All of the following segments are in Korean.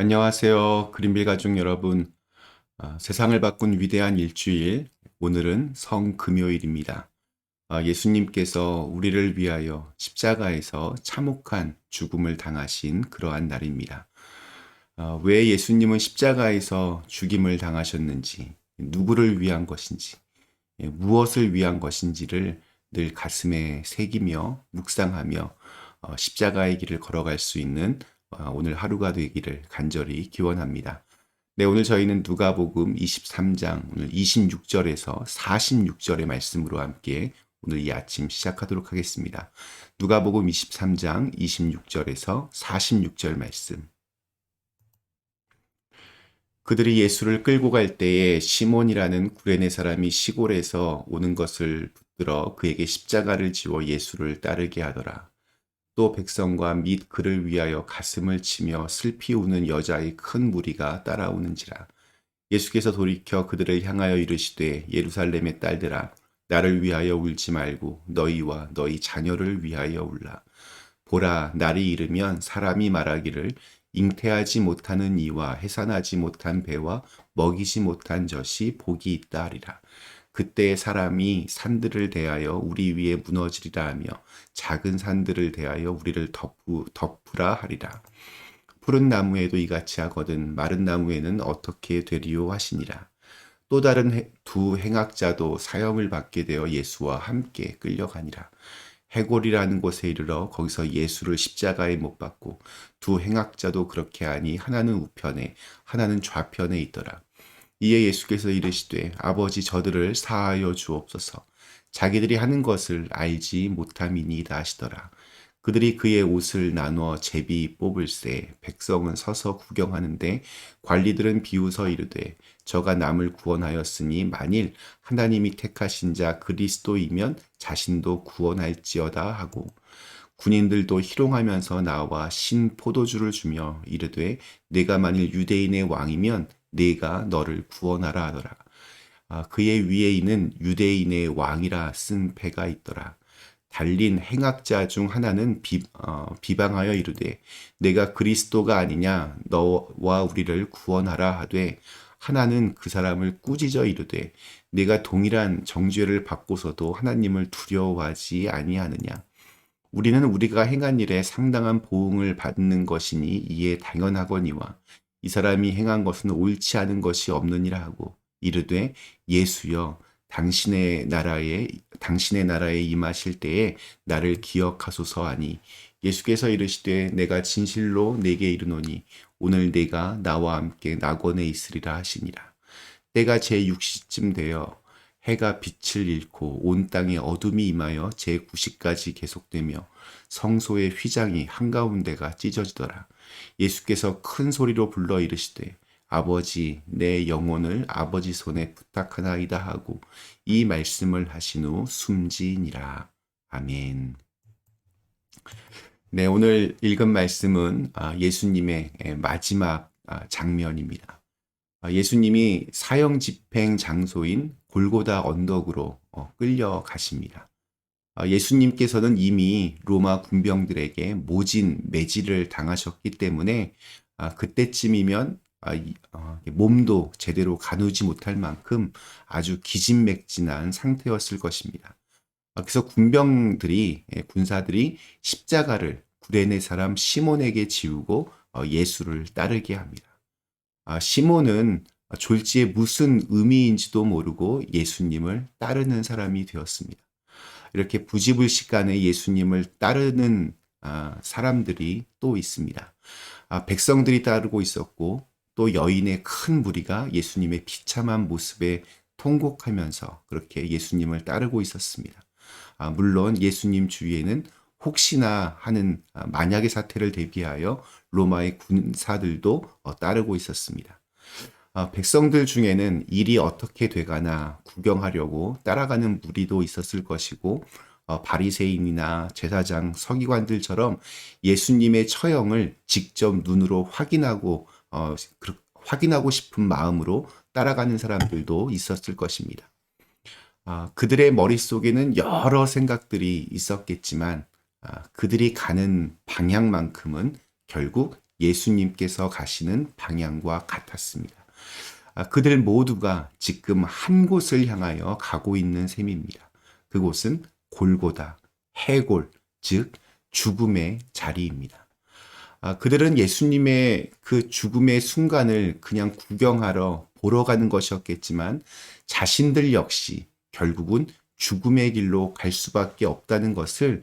안녕하세요. 그린빌 가족 여러분. 아, 세상을 바꾼 위대한 일주일. 오늘은 성금요일입니다. 아, 예수님께서 우리를 위하여 십자가에서 참혹한 죽음을 당하신 그러한 날입니다. 아, 왜 예수님은 십자가에서 죽임을 당하셨는지, 누구를 위한 것인지, 예, 무엇을 위한 것인지를 늘 가슴에 새기며 묵상하며 어, 십자가의 길을 걸어갈 수 있는 어, 오늘 하루가 되기를 간절히 기원합니다. 네, 오늘 저희는 누가복음 23장 오늘 26절에서 46절의 말씀으로 함께 오늘 이 아침 시작하도록 하겠습니다. 누가복음 23장 26절에서 46절 말씀. 그들이 예수를 끌고 갈 때에 시몬이라는 구레네 사람이 시골에서 오는 것을 붙들어 그에게 십자가를 지워 예수를 따르게 하더라. 또 백성과 및 그를 위하여 가슴을 치며 슬피 우는 여자의 큰 무리가 따라오는지라. 예수께서 돌이켜 그들을 향하여 이르시되 예루살렘의 딸들아 나를 위하여 울지 말고 너희와 너희 자녀를 위하여 울라. 보라 날이 이르면 사람이 말하기를 잉태하지 못하는 이와 해산하지 못한 배와 먹이지 못한 젖이 복이 있다 하리라. 그때 사람이 산들을 대하여 우리 위에 무너지리라 하며 작은 산들을 대하여 우리를 덮으, 덮으라 하리라. 푸른 나무에도 이같이 하거든 마른 나무에는 어떻게 되리요 하시니라. 또 다른 두 행악자도 사형을 받게 되어 예수와 함께 끌려가니라. 해골이라는 곳에 이르러 거기서 예수를 십자가에 못 박고 두 행악자도 그렇게 하니 하나는 우편에 하나는 좌편에 있더라. 이에 예수께서 이르시되 아버지 저들을 사하여 주옵소서 자기들이 하는 것을 알지 못함이니이다 하시더라. 그들이 그의 옷을 나누어 제비 뽑을새 백성은 서서 구경하는데 관리들은 비웃어 이르되 저가 남을 구원하였으니 만일 하나님이 택하신 자 그리스도이면 자신도 구원할지어다 하고 군인들도 희롱하면서 나와 신 포도주를 주며 이르되 내가 만일 유대인의 왕이면 내가 너를 구원하라 하더라. 아, 그의 위에 있는 유대인의 왕이라 쓴 패가 있더라. 달린 행악자 중 하나는 비, 어, 비방하여 이르되 내가 그리스도가 아니냐 너와 우리를 구원하라 하되 하나는 그 사람을 꾸짖어 이르되 내가 동일한 정죄를 받고서도 하나님을 두려워하지 아니하느냐 우리는 우리가 행한 일에 상당한 보응을 받는 것이니 이에 당연하거니와 이 사람이 행한 것은 옳지 않은 것이 없느니라 하고 이르되 예수여 당신의 나라에 당신의 나라에 임하실 때에 나를 기억하소서 하니 예수께서 이르시되 내가 진실로 내게 이르노니 오늘 내가 나와 함께 낙원에 있으리라 하시니라. 때가 제 6시쯤 되어 해가 빛을 잃고 온 땅에 어둠이 임하여 제 9시까지 계속되며 성소의 휘장이 한가운데가 찢어지더라 예수께서 큰 소리로 불러 이르시되 아버지 내 영혼을 아버지 손에 부탁하나이다 하고 이 말씀을 하신 후 숨지니라. 아멘. 네, 오늘 읽은 말씀은 아, 예수님의 마지막 아, 장면입니다. 아, 예수님이 사형 집행 장소인 골고다 언덕으로 어, 끌려가십니다. 아, 예수님께서는 이미 로마 군병들에게 모진 매질을 당하셨기 때문에 아, 그때쯤이면 아, 어, 몸도 제대로 가누지 못할 만큼 아주 기진맥진한 상태였을 것입니다. 그래서 군병들이 예, 군사들이 십자가를 구레네 사람 시몬에게 지우고 어, 예수를 따르게 합니다. 시몬은 졸지에 무슨 의미인지도 모르고 예수님을 따르는 사람이 되었습니다. 이렇게 부지불식 간에 예수님을 따르는 아, 사람들이 또 있습니다. 아, 백성들이 따르고 있었고 또 여인의 큰 무리가 예수님의 비참한 모습에 통곡하면서 그렇게 예수님을 따르고 있었습니다. 아, 물론 예수님 주위에는 혹시나 하는 만약의 사태를 대비하여 로마의 군사들도 어, 따르고 있었습니다. 아, 백성들 중에는 일이 어떻게 돼가나 구경하려고 따라가는 무리도 있었을 것이고 어, 바리새인이나 제사장, 서기관들처럼 예수님의 처형을 직접 눈으로 확인하고 어, 확인하고 싶은 마음으로 따라가는 사람들도 있었을 것입니다. 아, 그들의 머릿속에는 여러 생각들이 있었겠지만 아, 그들이 가는 방향만큼은 결국 예수님께서 가시는 방향과 같았습니다. 아, 그들 모두가 지금 한 곳을 향하여 가고 있는 셈입니다. 그곳은 골고다, 해골, 즉 죽음의 자리입니다. 아, 그들은 예수님의 그 죽음의 순간을 그냥 구경하러 보러 가는 것이었겠지만 자신들 역시 결국은 죽음의 길로 갈 수밖에 없다는 것을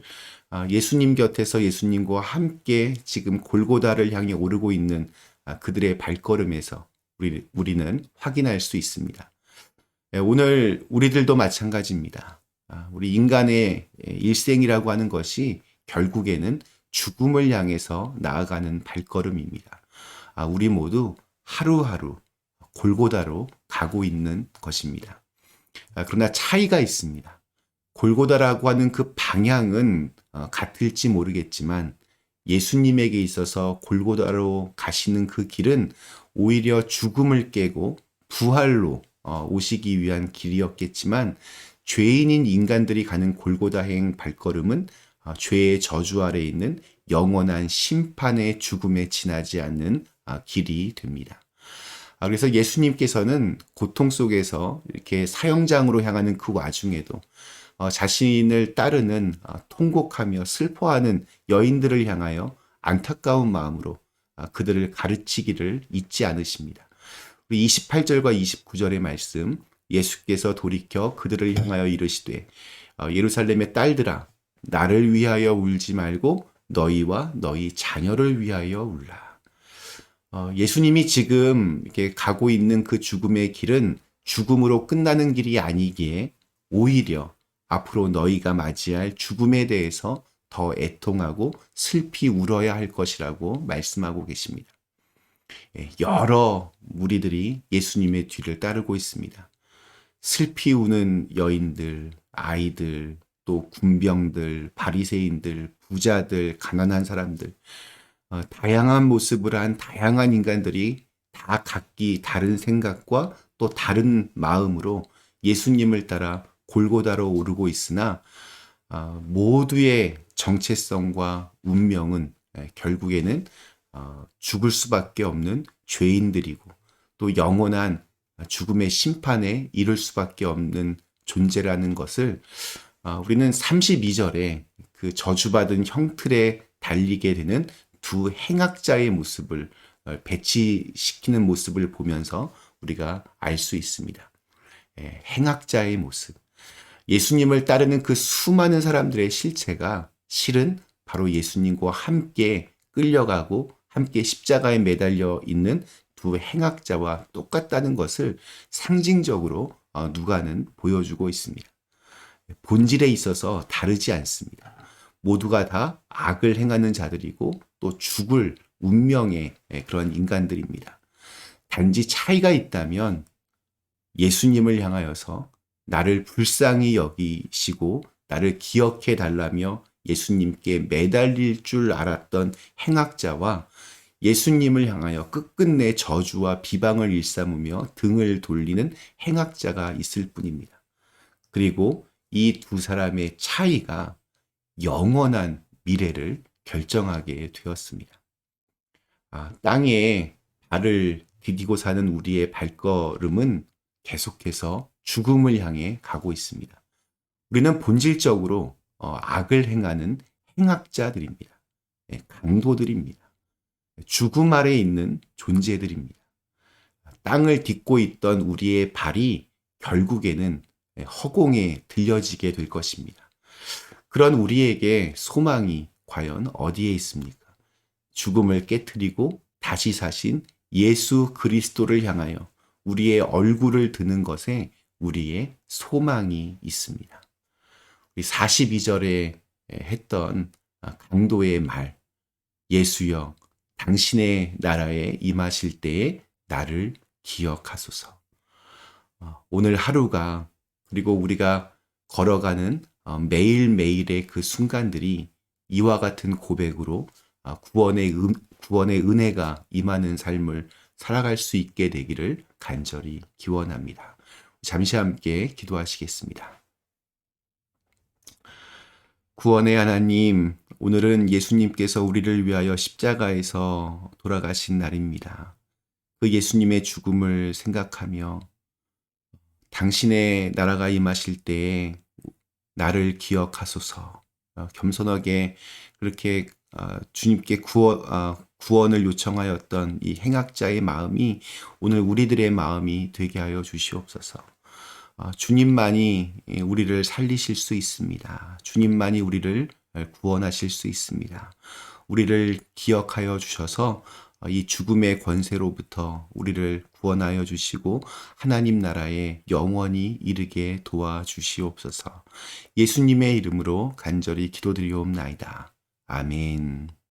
아, 예수님 곁에서 예수님과 함께 지금 골고다를 향해 오르고 있는 아, 그들의 발걸음에서 우리, 우리는 확인할 수 있습니다. 예, 오늘 우리들도 마찬가지입니다. 아, 우리 인간의 일생이라고 하는 것이 결국에는 죽음을 향해서 나아가는 발걸음입니다. 우리 모두 하루하루 골고다로 가고 있는 것입니다. 그러나 차이가 있습니다. 골고다라고 하는 그 방향은 어, 같을지 모르겠지만 예수님에게 있어서 골고다로 가시는 그 길은 오히려 죽음을 깨고 부활로 어, 오시기 위한 길이었겠지만 죄인인 인간들이 가는 골고다행 발걸음은 어, 죄의 저주 아래 있는 영원한 심판의 죽음에 지나지 않는 길이 됩니다. 아, 그래서 예수님께서는 고통 속에서 이렇게 사형장으로 향하는 그 와중에도 어, 자신을 따르는 어, 통곡하며 슬퍼하는 여인들을 향하여 안타까운 마음으로 어, 그들을 가르치기를 잊지 않으십니다. 28절과 29절의 말씀 예수께서 돌이켜 그들을 향하여 이르시되 예루살렘의 딸들아 나를 위하여 울지 말고 너희와 너희 자녀를 위하여 울라. 예수님이 지금 이렇게 가고 있는 그 죽음의 길은 죽음으로 끝나는 길이 아니기에 오히려 앞으로 너희가 맞이할 죽음에 대해서 더 애통하고 슬피 울어야 할 것이라고 말씀하고 계십니다. 예, 여러 무리들이 예수님의 뒤를 따르고 있습니다. 슬피 우는 여인들, 아이들, 또 군병들, 바리새인들, 부자들, 가난한 사람들, 어, 다양한 모습을 한 다양한 인간들이 다 각기 다른 생각과 또 다른 마음으로 예수님을 따라 골고다로 오르고 있으나 어, 모두의 정체성과 운명은 예, 결국에는 어, 죽을 수밖에 없는 죄인들이고 또 영원한 죽음의 심판에 이를 수밖에 없는 존재라는 것을 어, 우리는 32절에 그 저주받은 형틀에 달리게 되는 두 행악자의 모습을 배치시키는 모습을 보면서 우리가 알 수 있습니다. 예, 행악자의 모습. 예수님을 따르는 그 수많은 사람들의 실체가 실은 바로 예수님과 함께 끌려가고 함께 십자가에 매달려 있는 두 행악자와 똑같다는 것을 상징적으로 어, 누가는 보여주고 있습니다. 본질에 있어서 다르지 않습니다. 모두가 다 악을 행하는 자들이고 또 죽을 운명의 그런 인간들입니다. 단지 차이가 있다면 예수님을 향하여서 나를 불쌍히 여기시고 나를 기억해 달라며 예수님께 매달릴 줄 알았던 행악자와 예수님을 향하여 끝끝내 저주와 비방을 일삼으며 등을 돌리는 행악자가 있을 뿐입니다. 그리고 이 두 사람의 차이가 영원한 미래를 결정하게 되었습니다. 아, 땅에 발을 디디고 사는 우리의 발걸음은 계속해서 죽음을 향해 가고 있습니다. 우리는 본질적으로 어, 악을 행하는 행악자들입니다. 네, 강도들입니다. 죽음 아래 있는 존재들입니다. 땅을 딛고 있던 우리의 발이 결국에는 허공에 들려지게 될 것입니다. 그런 우리에게 소망이 과연 어디에 있습니까? 죽음을 깨뜨리고 다시 사신 예수 그리스도를 향하여 우리의 얼굴을 드는 것에 우리의 소망이 있습니다. 우리 42절에 했던 강도의 말, 예수여, 당신의 나라에 임하실 때에 나를 기억하소서. 어, 오늘 하루가 그리고 우리가 걸어가는 어, 매일매일의 그 순간들이 이와 같은 고백으로 어, 구원의, 구원의 은혜가 임하는 삶을 살아갈 수 있게 되기를 간절히 기원합니다. 잠시 함께 기도하시겠습니다. 구원의 하나님, 오늘은 예수님께서 우리를 위하여 십자가에서 돌아가신 날입니다. 그 예수님의 죽음을 생각하며 당신의 나라가 임하실 때에 나를 기억하소서 어, 겸손하게 그렇게 어, 주님께 구원, 어, 구원을 요청하였던 이 행악자의 마음이 오늘 우리들의 마음이 되게 하여 주시옵소서. 어, 주님만이 예, 우리를 살리실 수 있습니다. 주님만이 우리를 구원하실 수 있습니다. 우리를 기억하여 주셔서 어, 이 죽음의 권세로부터 우리를 구원하여 주시고 하나님 나라에 영원히 이르게 도와주시옵소서. 예수님의 이름으로 간절히 기도드리옵나이다. 아멘.